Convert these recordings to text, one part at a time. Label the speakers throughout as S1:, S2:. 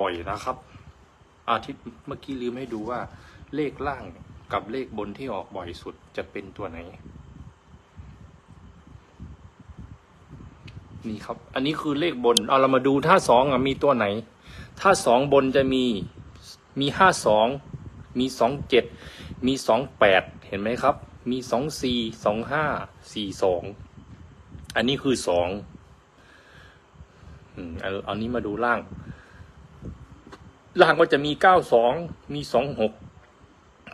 S1: บ่อยนะครับ อาทิตย์เมื่อกี้ลืมให้ดูว่าเลขล่างกับเลขบนที่ออกบ่อยสุดจะเป็นตัวไหน นี่ครับ อันนี้คือเลขบน เอาเรามาดูถ้าสองอะมีตัวไหน ถ้าสองบนจะมีมีห้าสองมีสองเจ็ดมีสองแปดเห็นไหมครับ มีสองสี่สองห้าสี่สองอันนี้คือสองอืมเอานี้มาดูล่าง ล่างก็จะมีเก้าสองมีสองหก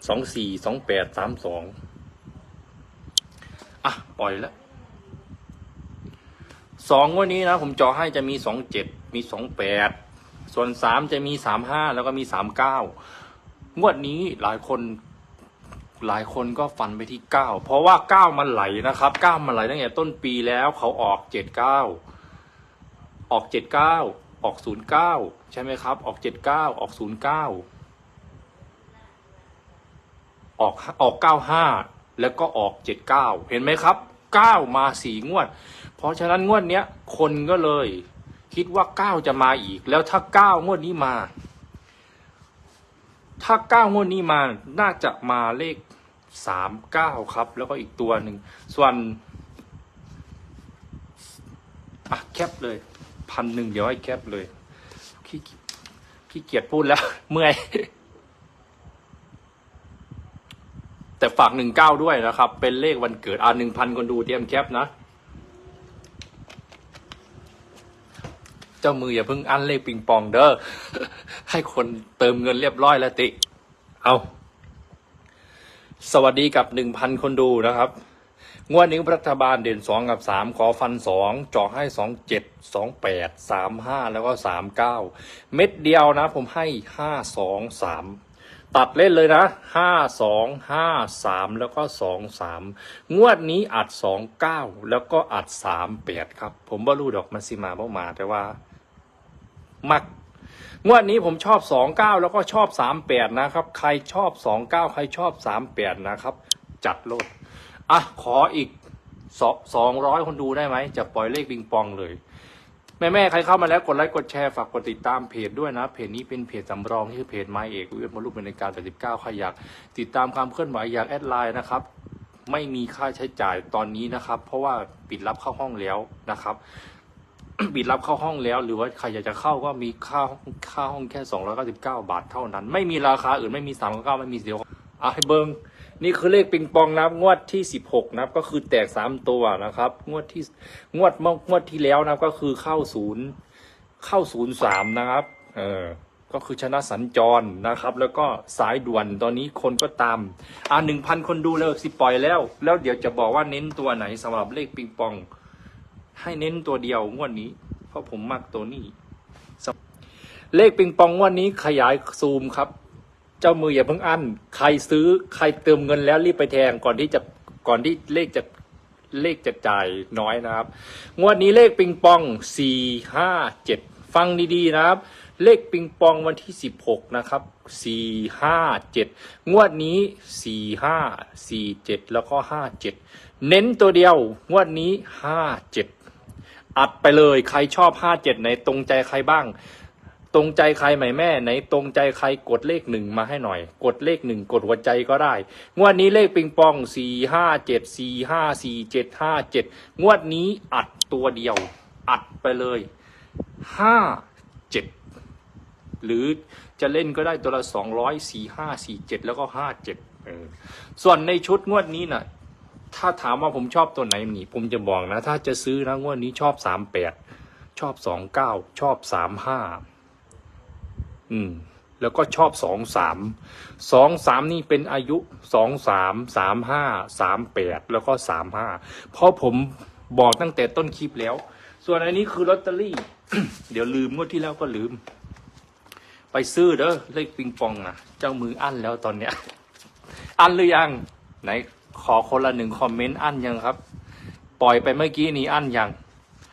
S1: สองสี่สองแปดสามสองอะ ปล่อยแล้วสองงวันนี้นะ ผมจาะให้จะมีสองเจ็ดมีสองแปดส่วนสามจะมีสามห้าแล้วก็มีสามเก้างวดนี้หลายคนหลายคนก็ฟันไปที่เก้าเพราะว่าเก้ามันไหลนะครับเก้ามันไหลตั้งแต่ต้นปีแล้วเขาออกเจ็ดเก้าออกเจ็ดเก้า ออกศูนย์เก้าใช่ไหมครับ ออกเจ็ดเก้าออกศูนย์เก้าออกออกเก้าห้าแล้วก็ออกเจ็ดเห็นไหมครับเก้ามาสี่งวด เพราะฉะนั้นงวดเนี้ยคนก็เลย คิดว่าเก้าจะมาอีก แล้วถ้าเก้างวดนี้มา ถ้าเก้างวดนี้มาน่าจะมาเลขสามเก้าครับ แล้วก็อีกตัวหนึ่งส่วนอะแคปเลย พันหนึ่งเดี๋ยวให้แคปเลยขี้ขี้เกียจพูดแล้ว เมื่อย แต่ฝากหนึ่งเก้าด้วยนะครับ เป็นเลขวันเกิดอ่าหนึ่งพันคนดูเตรียมแคปนะเจ้ามืออย่าเพิ่งอันเลขปิงปองเด้อ ให้คนเติมเงินเรียบร้อยแล้วติ เอา สวัสดีกับหนึ่งพันคนดูนะครับ งวดนี้รัฐบาลเด่นสองกับสามขอฟันสองจาะให้สองเจ็ดสองแปดสามห้าแล้วก็สามเก้าเม็ดเดียวนะ ผมให้ห้าสองสามตัดเล่นเลยนะห้าสองห้าสามแล้วก็สองสามงวดนี้อัดสองเก้าแล้วก็อัดสามแปดครับ ผมว่ารู้ดอกมันสิมาบ่มาแต่ว่า มักงวดนี้ผมชอบสองเก้าแล้วก็ชอบสามแปดนะครับ ใครชอบสองเก้าใครชอบสามแปดนะครับ จัดโลด อะขออีกสองร้อยคนดูได้ไหมจะปล่อยเลขปิงปองเลย แม่แม่ๆใครเข้ามาแล้วกดไลค์กดแชร์ฝากกดติดตามเพจด้วยนะ เพจนี้เป็นเพจสำรองที่คือเพจไม้เอกวิทย์มรุปในการ89ใครอยาก ติดตามความเคลื่อนไหวอยากแอดไลน์นะครับ ไม่มีค่าใช้จ่ายตอนนี้นะครับ เพราะว่าปิดรับเข้าห้องแล้วนะครับปิดรับเข้าห้องแล้ว หรือว่าใครอยากจะเข้าก็มีค่าค่าห้องแค่ 299 บาทเท่านั้น ไม่มีราคาอื่นไม่มี399ไม่มีเดียวอะให้เบิง นี่คือเลขปิงปองนะครับงวดที่16นะครับก็คือแตก3ตัวนะครับ งวดที่งวดเมื่องวดที่แล้วนะครับก็คือเข้าศูนย์เข้าศูนย์สามนะครับเออก็คือชนะสัญจรนะครับ แล้วก็สายด่วนตอนนี้คนก็ตาม อ่าหนึ่งพันคนดูแล้วสิปล่อยแล้ว แล้วเดี๋ยวจะบอกว่าเน้นตัวไหนสำหรับเลขปิงปอง ให้เน้นตัวเดียวงวดนี้ เพราะผมมักตัวนี้ เลขปิงปองงวดนี้ขยายซูมครับ จ้ามืออย่าเพิ่งอั้น ใครซื้อใครเติมเงินแล้วรีบไปแทงก่อนที่จะก่อนที่เลขจะเลขจะจ่ายน้อยนะครับ งวดนี้เลขปิงปองสี่ห้าเจ็ดฟังดีๆนะครับ เลขปิงปองวันที่สิบหกนะครับสี่ห้าเจ็ดงวดนี้สี่ห้าสี่เจ็ดแล้วก็ห้าเจ็ดเน้นตัวเดียว งวดนี้ห้าเจ็ดอัดไปเลยใครชอบห้าเจ็ดไหนตรงใจใครบ้าง ตรงใจใครไหมแม่ไหนตรงใจใครกดเลขหนึ่งมาให้หน่อย กดเลขหนึ่งกดหัวใจก็ได้ งวดนี้เลขปิงปองสี่ห้าเจ็ดสี่ห้าสี่เจ็ดห้าเจ็ดงวดนี้อัดตัวเดียว อัดไปเลยห้าเจ็ดหรือจะเล่นก็ได้ตัวละสองร้อยสี่ห้าสี่เจ็ดแล้วก็ห้าเจ็ดส่วนในชุดงวดนี้น่ะถ้าถามว่าผมชอบตัวไหนนี่ผมจะบอกนะ ถ้าจะซื้อนะงวดนี้ชอบสามแปดชอบสองเก้าชอบสามห้า อืม แล้วก็ชอบสองสามสองสามนี่เป็นอายุสองสามสามห้าสามแปดแล้วก็สามห้าเพราะผมบอกตั้งแต่ต้นคลิปแล้ว ส่วนอันนี้คือลอตเตอรี่ เดี๋ยวลืมงวดที่แล้วก็ลืม ไปซื้อเด้อเลขปิงปองนะเจ้ามืออั้นแล้วตอนเนี้ย อั้นหรือยัง ไหนขอคนละหนึ่งคอมเมนต์อั้นยังครับ ปล่อยไปเมื่อกี้นี้อั้นยัง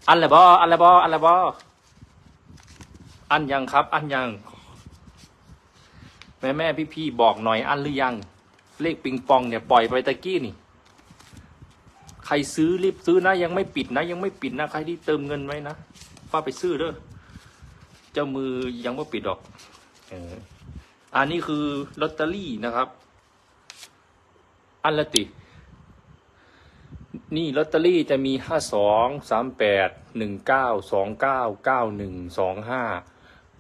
S1: อั้นเลยบออั้นเลยบออั้นเลยบออั้นยังครับ อั้นยัง แม่แม่พี่พี่บอกหน่อยอันหรือยัง เลขปิงปองเนี่ยปล่อยไปตะกี้นี่ ใครซื้อรีบซื้อนะยังไม่ปิดนะ ยังไม่ปิดนะใครที่เติมเงินไว้นะว่าไปซื้อเด้อเจ้ามือยังไม่ปิดหรอกเอออันนี้คือลอตเตอรี่นะครับ อันละติ นี่ลอตเตอรี่จะมีห้าสองสามแปดหนึ่งเก้าสองเก้าเก้าหนึ่งสองห้า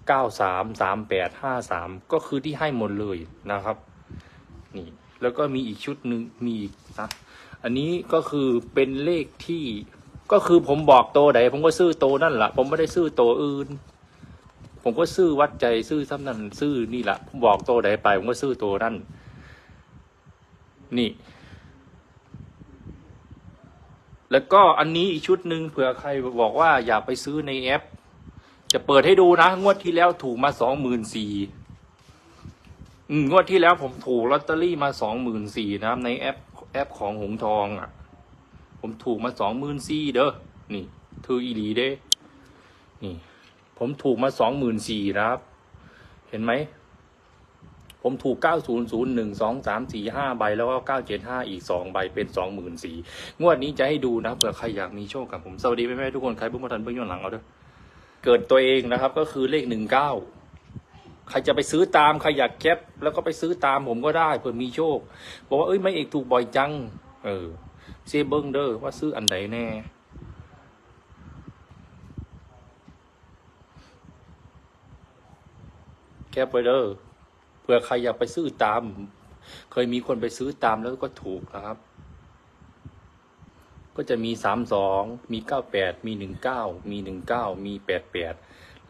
S1: เก้าสามสามแปดห้าสามก็คือที่ให้หมดเลยนะครับ นี่ แล้วก็มีอีกชุดหนึ่งมีอีกนะอันนี้ก็คือเป็นเลขที่ก็คือผมบอกโตไหนผมก็ซื้อโตนั่นแหละผมไม่ได้ซื้อโตอื่น ผมก็ซื้อวัดใจซื้อซ้ำนั่นซื้อนี่แหละผมบอกโตไหนไป ผมก็ซื้อโตนั่น นี่ แล้วก็อันนี้อีกชุดหนึ่งเผื่อใครบอกว่าอย่าไปซื้อในแอป จะเปิดให้ดูนะ งวดที่แล้วถูกมาสองหมื่นสี่งวดที่แล้วผมถูกลอตเตอรี่มาสองหมื่นสี่นะครับ ในแอปแอปของหงทองอะ ผมถูกมาสองหมื่นสี่เด้อนี่ถืออีหลีเด้ นี่ ผมถูกมาสองหมื่นสี่นะครับ เห็นไหม ผมถูกเก้าศูนย์ศูนย์หนึ่งสองสามสี่ห้าใบแล้วก็เก้าเจ็ดห้าอีกสองใบเป็นสองหมื่นสี่งวดนี้จะให้ดูนะเผื่อใครอยากมีโชคกับผม สวัสดีแม่ๆทุกคน ใครเพิ่งมาทันเพิ่งย้อนหลังเอาเด้อ เกิดตัวเองนะครับ ก็คือเลขหนึ่งเก้าใครจะไปซื้อตามใครอยากแคปแล้วก็ไปซื้อตามผมก็ได้เผื่อมีโชคบอกว่าเอ้ยไม่เอกถูกบ่อยจัง เออเซเบิงเด้อว่าซื้ออันไหนแน่แคปไปเด้อเผื่อใครอยากไปซื้อตาม เคยมีคนไปซื้อตามแล้วก็ถูกนะครับ ก็จะมีสามสองมีเก้าแปดมีหนึ่งเก้ามีหนึ่งเก้ามีแปดแปด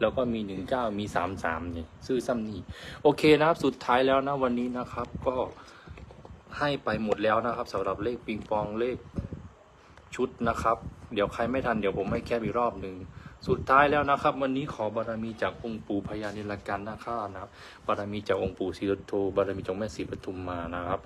S1: แล้วก็มีหนึ่งเก้ามีสามสามนี่ยซื้อซ้ำนี่โอเคนะครับสุดท้ายแล้วนะวันนี้นะครับ ก็ให้ไปหมดแล้วนะครับสำหรับเลขปิงปองเลขชุดนะครับ เดี๋ยวใครไม่ทันเดี๋ยวผมให้แคปอีกรอบหนึ่งสุดท้ายแล้วนะครับ วันนี้ขอบารมีจากองค์ปู่พญานิลกันนะครับนะครับบารมีจากองค์ปู่ศรีสุโธบารมีจากแม่ศรีปทุมมานะครับ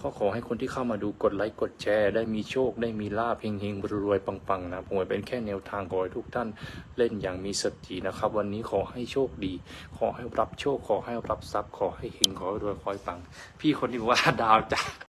S1: ขอขอให้คนที่เข้ามาดูกดไลค์กดแชร์ ได้มีโชคได้มีลาภเฮงๆรวยๆปังๆนะผมเป็นแค่แนวทางขอให้ทุกท่านเล่นอย่างมีสตินะครับ วันนี้ขอให้โชคดี ขอให้รับโชคขอให้รับทรัพย์ขอให้เฮงขอให้รวยขอให้ปัง พี่คนที่ว่าดาวจ้า